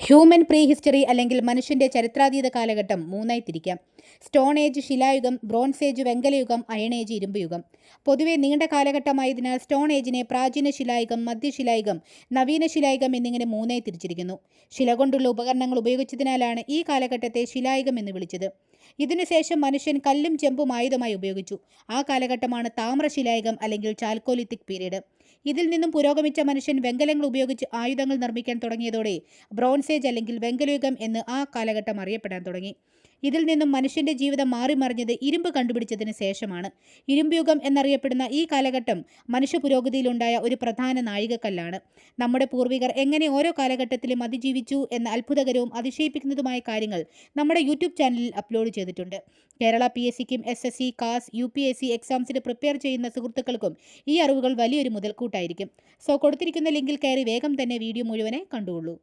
Human pre history അല്ലെങ്കിൽ മനുഷ്യന്റെ ചരിത്രാതീത കാലഘട്ടം മൂന്നായി തിരിക്കാം. സ്റ്റോൺ ഏജ് ശിലായുഗം ബ്രോൺസ് ഏജ് വെങ്കലയുഗം അയൺ ഏജ് ഇരുമ്പുയുഗം. പൊതുവെ നീണ്ട കാലഘട്ടമായതിനാൽ സ്റ്റോൺ ഏജിനെ പ്രാചീന ശിലായുഗം മധ്യശിലായുഗം നവീന ശിലായുഗം എന്നിങ്ങനെ മൂന്നായി തിരിച്ചിരിക്കുന്നു. ശില കൊണ്ടുള്ള ഉപകരണങ്ങൾ ഉപയോഗിച്ചതിനാലാണ് ഈ കാലഘട്ടത്തെ ശിലായുഗം എന്ന് വിളിച്ചത്. ഇതിനുശേഷം മനുഷ്യൻ കല്ലും ചെമ്പും ആയുധമായി ഉപയോഗിച്ചു. ആ കാലഘട്ടമാണ് താമ്രശിലായുഗം അല്ലെങ്കിൽ ചാൽക്കോലിത്തിക് പീരീഡ്. ഇതിൽ നിന്നും പുരോഗമിച്ച മനുഷ്യൻ വെങ്കലങ്ങൾ ഉപയോഗിച്ച് ആയുധങ്ങൾ നിർമ്മിക്കാൻ തുടങ്ങിയതോടെ ബ്രോൺസേജ് അല്ലെങ്കിൽ വെങ്കലയുഗം എന്ന് ആ കാലഘട്ടം അറിയപ്പെടാൻ തുടങ്ങി. ഇതിൽ നിന്നും മനുഷ്യന്റെ ജീവിതം മാറിമറിഞ്ഞത് ഇരുമ്പ് കണ്ടുപിടിച്ചതിന് ശേഷമാണ്. ഇരുമ്പ് യുഗം എന്നറിയപ്പെടുന്ന ഈ കാലഘട്ടം മനുഷ്യ പുരോഗതിയിലുണ്ടായ ഒരു പ്രധാന നാഴികക്കല്ലാണ്. നമ്മുടെ പൂർവികർ എങ്ങനെ ഓരോ കാലഘട്ടത്തിലും അതിജീവിച്ചു എന്ന അത്ഭുതകരവും അതിശയിപ്പിക്കുന്നതുമായ കാര്യങ്ങൾ നമ്മുടെ യൂട്യൂബ് ചാനലിൽ അപ്ലോഡ് ചെയ്തിട്ടുണ്ട്. Kerala P S സിക്കും S S C KAS U P S C എക്സാംസിന് prepare ചെയ്യുന്ന സുഹൃത്തുക്കൾക്കും ഈ അറിവുകൾ വലിയൊരു മുതൽക്കൂട്ടായിരിക്കും സോ കൊടുത്തിരിക്കുന്ന ലിങ്കിൽ കയറി വേഗം തന്നെ വീഡിയോ മുഴുവനെ കണ്ടുകൊള്ളൂ.